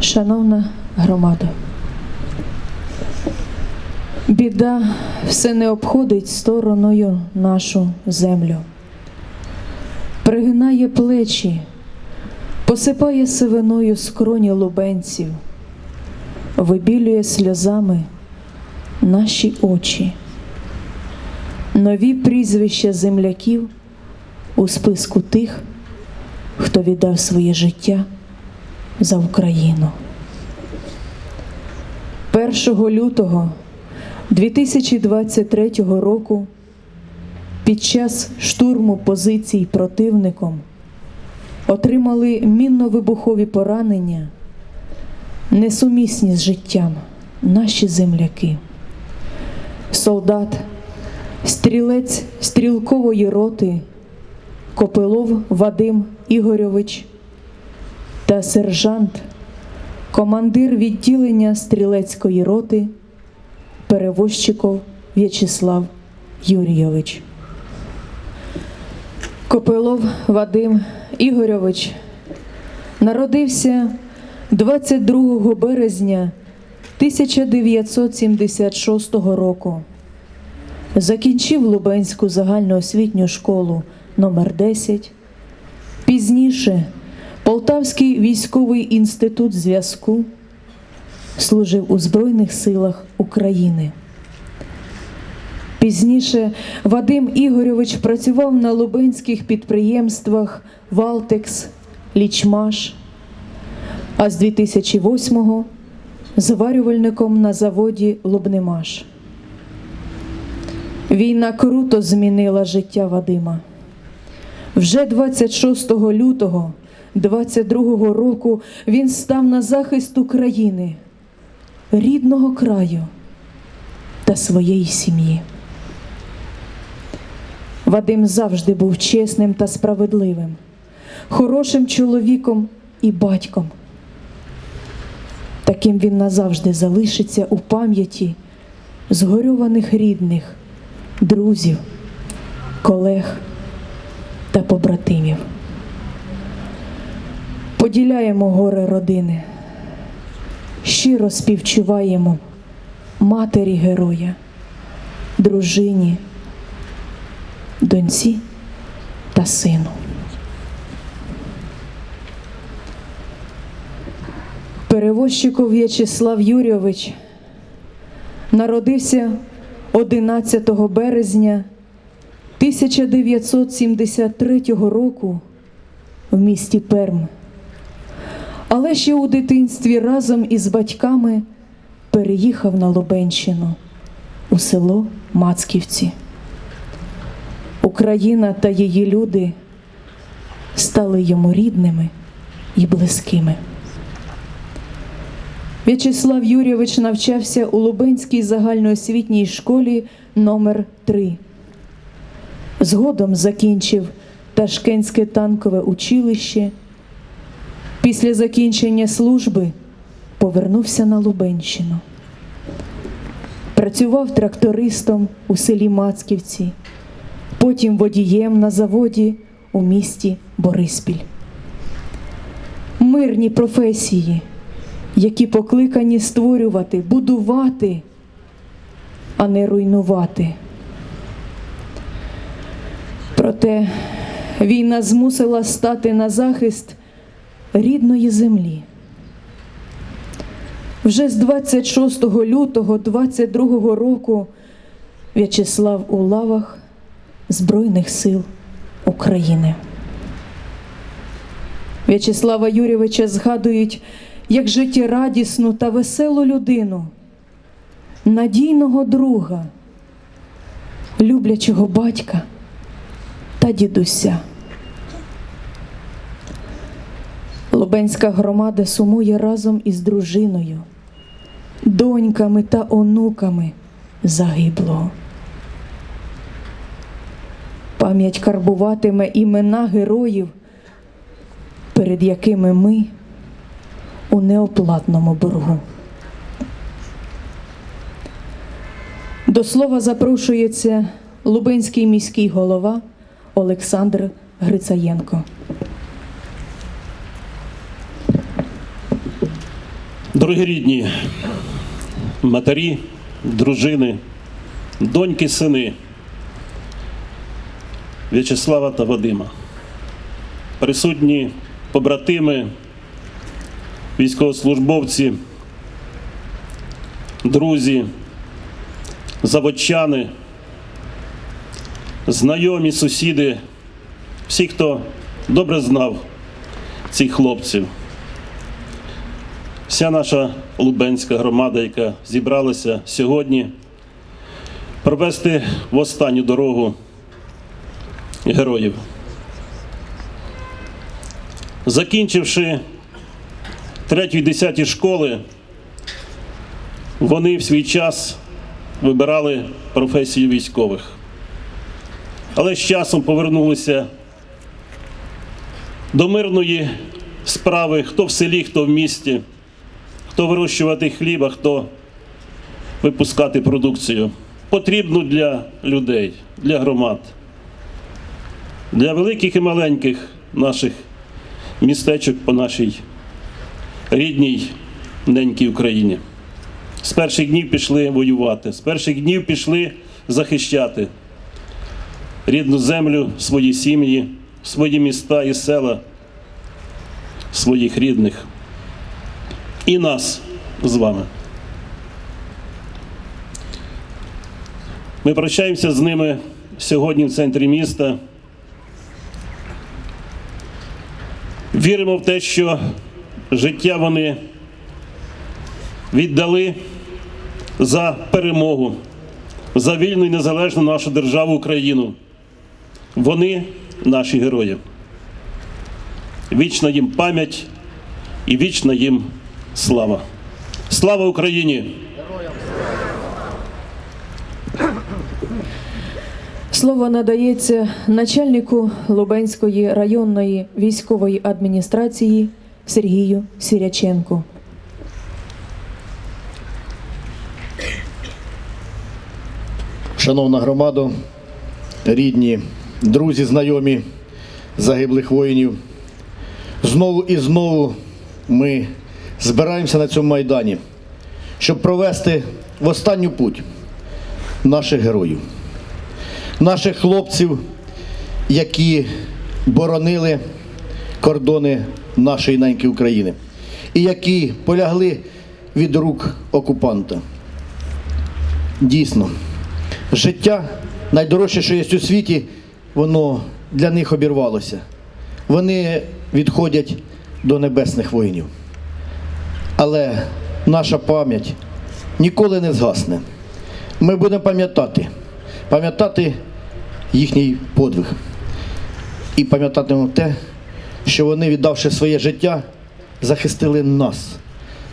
Шановна громада, біда все не обходить стороною нашу землю, пригинає плечі, посипає сивиною скроні лубенців, вибілює сльозами наші очі, нові прізвища земляків у списку тих, хто віддав своє життя за Україну. 1 лютого 2023 року під час штурму позицій противником отримали мінно-вибухові поранення, несумісні з життям наші земляки. Солдат, стрілець стрілкової роти Копилов Вадим Ігорьович та сержант, командир відділення стрілецької роти Перевозчиков В'ячеслав Юрійович. Копилов Вадим Ігорьович народився 22 березня 1976 року. Закінчив Лубенську загальноосвітню школу номер 10 Пізніше Полтавський військовий інститут зв'язку служив у Збройних силах України. Пізніше Вадим Ігорьович працював на лубенських підприємствах Валтекс, Лічмаш, а з 2008-го зварювальником на заводі Лубнемаш. Війна круто змінила життя Вадима. Вже 26 лютого 22 року він став на захист України, рідного краю та своєї сім'ї. Вадим завжди був чесним та справедливим, хорошим чоловіком і батьком. Таким він назавжди залишиться у пам'яті згорьованих рідних, друзів, колег та побратимів. Поділяємо горе родини, щиро співчуваємо матері героя, дружині, доньці та сину. Перевозчиков В'ячеслав Юрійович народився 11 березня 1973 року в місті Перм. Але ще у дитинстві разом із батьками переїхав на Лубенщину у село Мацківці. Україна та її люди стали йому рідними і близькими. В'ячеслав Юрійович навчався у Лубенській загальноосвітній школі номер 3 Згодом закінчив Ташкентське танкове училище. Після закінчення служби повернувся на Лубенщину. Працював трактористом у селі Мацківці, потім водієм на заводі у місті Бориспіль. Мирні професії, які покликані створювати, будувати, а не руйнувати. Проте війна змусила стати на захист рідної землі. Вже з 26 лютого 22 року В'ячеслав у лавах Збройних сил України. В'ячеслава Юрійовича згадують як життєрадісну та веселу людину, надійного друга, люблячого батька та дідуся. Лубенська громада сумує разом із дружиною, доньками та онуками загиблого. Пам'ять карбуватиме імена героїв, перед якими ми у неоплатному боргу. До слова запрошується Лубенський міський голова Олександр Грицаєнко. Дорогі рідні, матері, дружини, доньки, сини В'ячеслава та Вадима, присутні побратими, військовослужбовці, друзі, заводчани, знайомі, сусіди, всі, хто добре знав цих хлопців вся наша лубенська громада, яка зібралася сьогодні, провести в останню дорогу героїв. Закінчивши третю і десяті школи, вони в свій час вибирали професію військових. Але з часом повернулися до мирної справи, хто в селі, хто в місті хто вирощувати хліб, а хто випускати продукцію. Потрібну для людей, для громад, для великих і маленьких наших містечок по нашій рідній ненькій Україні. З перших днів пішли воювати, з перших днів пішли захищати рідну землю, свої сім'ї, свої міста і села, своїх рідних і нас з вами. Ми прощаємося з ними сьогодні в центрі міста. Віримо в те, що життя вони віддали за перемогу, за вільну і незалежну нашу державу Україну. Вони наші герої. Вічна їм пам'ять і вічна їм слава. Слава Україні! Слово надається начальнику Лубенської районної військової адміністрації Сергію Сіряченку. Шановна громада, рідні, друзі, знайомі загиблих воїнів. Знову і знову ми збираємося на цьому майдані, щоб провести в останню путь наших героїв, наших хлопців, які боронили кордони нашої неньки України і які полягли від рук окупанта. Дійсно, життя найдорожче, що є у світі, воно для них обірвалося. Вони відходять до небесних воїнів. Але наша пам'ять ніколи не згасне. Ми будемо пам'ятати, пам'ятати їхній подвиг. І пам'ятатимемо те, що вони, віддавши своє життя, захистили нас,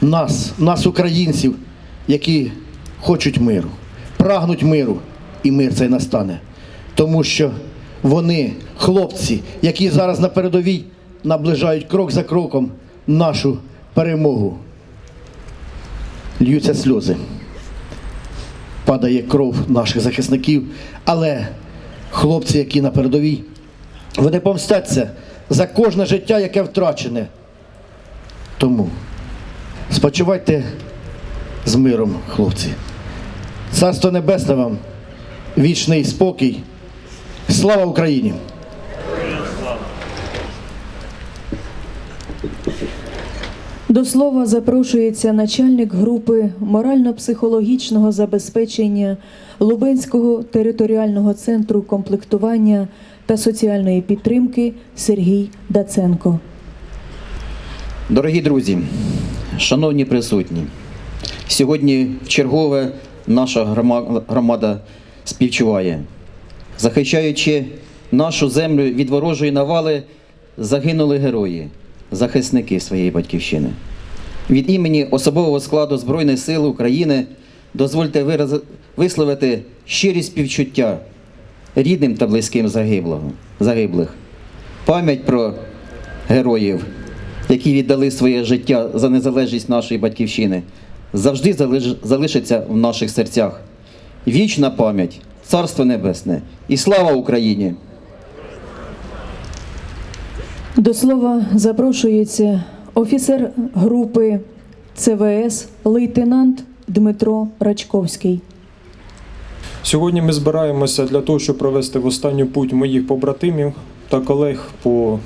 нас, нас, українців, які хочуть миру, прагнуть миру, і мир цей настане. Тому що вони, хлопці, які зараз на передовій наближають крок за кроком нашу перемогу. Льються сльози. Падає кров наших захисників, але хлопці, які на передовій, вони помстяться за кожне життя, яке втрачене. Тому спочивайте з миром, хлопці. Царство Небесне вам, вічний спокій. Слава Україні! До слова запрошується начальник групи морально-психологічного забезпечення Лубенського територіального центру комплектування та соціальної підтримки Сергій Даценко. Дорогі друзі, шановні присутні, сьогодні чергове наша громада співчуває. Захищаючи нашу землю від ворожої навали, загинули герої, захисники своєї батьківщини. Від імені особового складу Збройних сил України дозвольте вираз- висловити щирі співчуття рідним та близьким загиблого, загиблих. Пам'ять про героїв, які віддали своє життя за незалежність нашої батьківщини, завжди залиш- залишиться в наших серцях. Вічна пам'ять, царство небесне і слава Україні! До слова запрошується офіцер групи ЦВС лейтенант Дмитро Рачковський. Сьогодні ми збираємося для того, щоб провести в останню путь моїх побратимів та колег по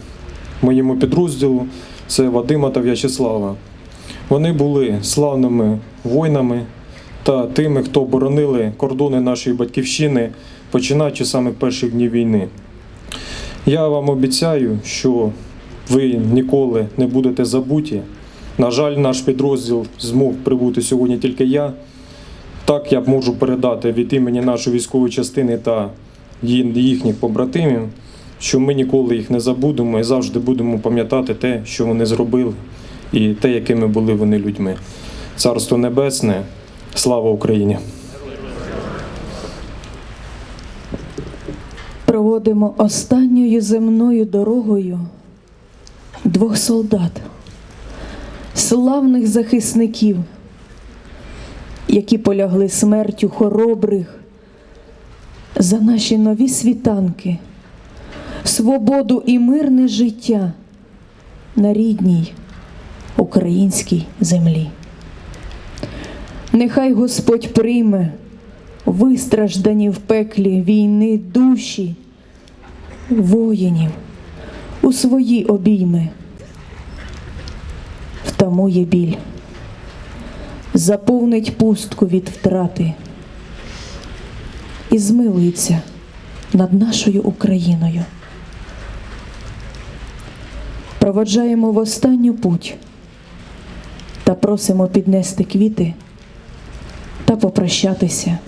моєму підрозділу. Це Вадима та В'ячеслава. Вони були славними воїнами та тими, хто боронили кордони нашої батьківщини, починаючи саме перших днів війни. Я вам обіцяю, що ви ніколи не будете забуті. На жаль, наш підрозділ змог прибути сьогодні тільки я. Так я можу передати від імені нашої військової частини та їхніх побратимів, що ми ніколи їх не забудемо і завжди будемо пам'ятати те, що вони зробили, і те, якими були вони людьми. Царство Небесне, слава Україні! Проводимо останньою земною дорогою двох солдат, славних захисників, які полягли смертю хоробрих за наші нові світанки, свободу і мирне життя на рідній українській землі. Нехай Господь прийме вистраждані в пеклі війни душі воїнів у свої обійми, втамує біль, заповнить пустку від втрати і змилується над нашою Україною. Проводжаємо в останню путь та просимо піднести квіти та попрощатися.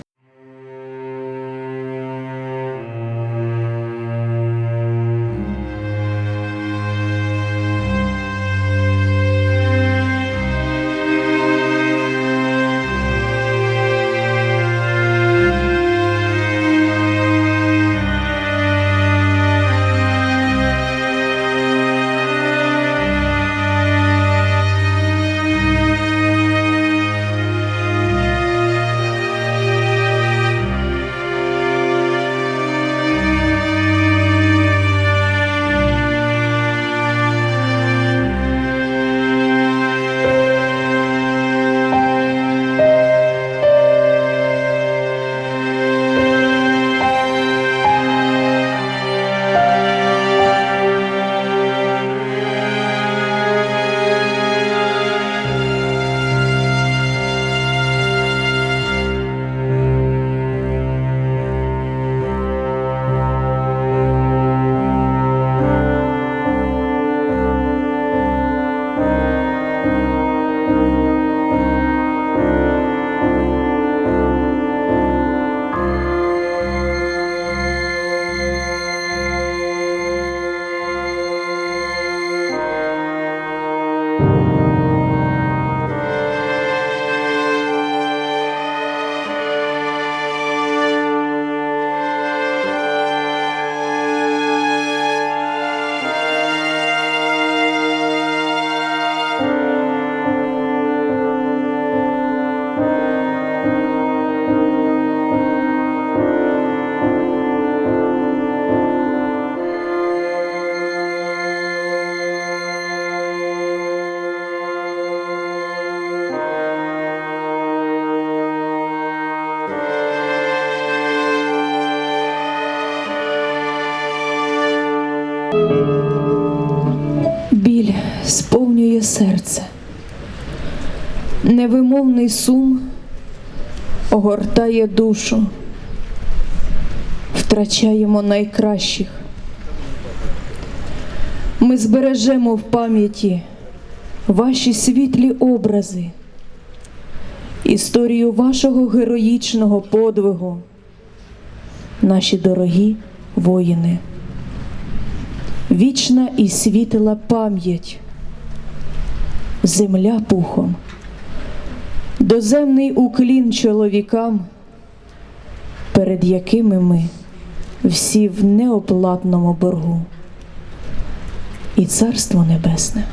Огортає душу. Втрачаємо найкращих. Ми збережемо в пам'яті ваші світлі образи, історію вашого героїчного подвигу, наші дорогі воїни вічна і світла пам'ять, земля пухом, доземний уклін чоловікам, перед якими ми всі в неоплатному боргу, і царство небесне.